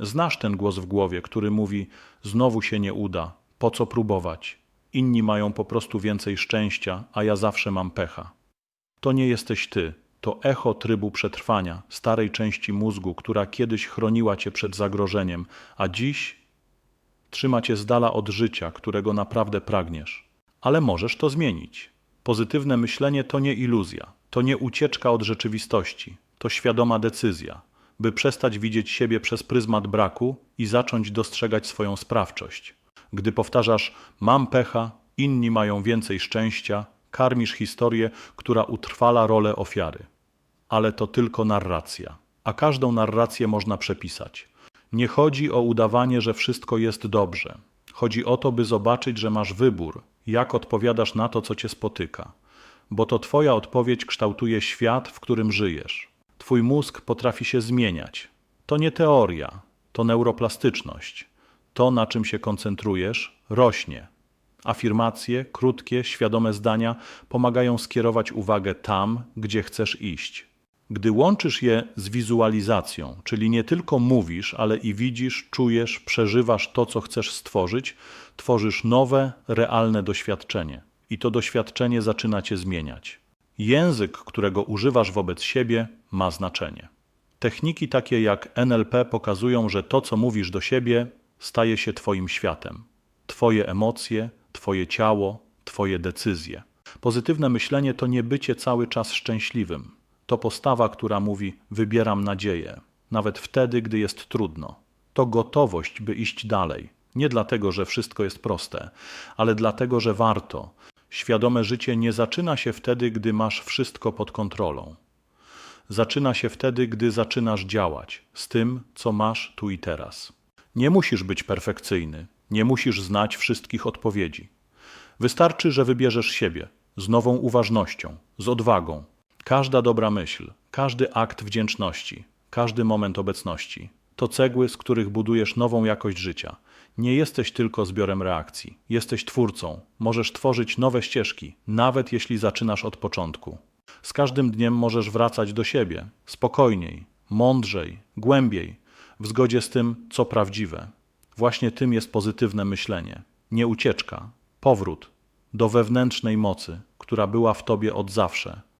Znasz ten głos w głowie, który mówi: Znowu się nie uda, po co próbować? Inni mają po prostu więcej szczęścia, a ja zawsze mam pecha. To nie jesteś ty, to echo trybu przetrwania, starej części mózgu, która kiedyś chroniła cię przed zagrożeniem, a dziś trzyma cię z dala od życia, którego naprawdę pragniesz. Ale możesz to zmienić. Pozytywne myślenie to nie iluzja, to nie ucieczka od rzeczywistości, to świadoma decyzja, by przestać widzieć siebie przez pryzmat braku i zacząć dostrzegać swoją sprawczość. Gdy powtarzasz: Mam pecha, inni mają więcej szczęścia, karmisz historię, która utrwala rolę ofiary. Ale to tylko narracja, a każdą narrację można przepisać. Nie chodzi o udawanie, że wszystko jest dobrze. Chodzi o to, by zobaczyć, że masz wybór, jak odpowiadasz na to, co cię spotyka. Bo to Twoja odpowiedź kształtuje świat, w którym żyjesz. Twój mózg potrafi się zmieniać. To nie teoria, to neuroplastyczność. To, na czym się koncentrujesz, rośnie. Afirmacje, krótkie, świadome zdania pomagają skierować uwagę tam, gdzie chcesz iść. Gdy łączysz je z wizualizacją, czyli nie tylko mówisz, ale i widzisz, czujesz, przeżywasz to, co chcesz stworzyć, tworzysz nowe, realne doświadczenie. I to doświadczenie zaczyna cię zmieniać. Język, którego używasz wobec siebie, ma znaczenie. Techniki takie jak NLP pokazują, że to, co mówisz do siebie, staje się Twoim światem. Twoje emocje, Twoje ciało, Twoje decyzje. Pozytywne myślenie to nie bycie cały czas szczęśliwym. To postawa, która mówi: Wybieram nadzieję, nawet wtedy, gdy jest trudno. To gotowość, by iść dalej. Nie dlatego, że wszystko jest proste, ale dlatego, że warto. Świadome życie nie zaczyna się wtedy, gdy masz wszystko pod kontrolą. Zaczyna się wtedy, gdy zaczynasz działać z tym, co masz tu i teraz. Nie musisz być perfekcyjny, nie musisz znać wszystkich odpowiedzi. Wystarczy, że wybierzesz siebie z nową uważnością, z odwagą. Każda dobra myśl, każdy akt wdzięczności, każdy moment obecności to cegły, z których budujesz nową jakość życia. Nie jesteś tylko zbiorem reakcji, jesteś twórcą. Możesz tworzyć nowe ścieżki, nawet jeśli zaczynasz od początku. Z każdym dniem możesz wracać do siebie spokojniej, mądrzej, głębiej, w zgodzie z tym, co prawdziwe. Właśnie tym jest pozytywne myślenie. Nie ucieczka, powrót do wewnętrznej mocy, która była w tobie od zawsze.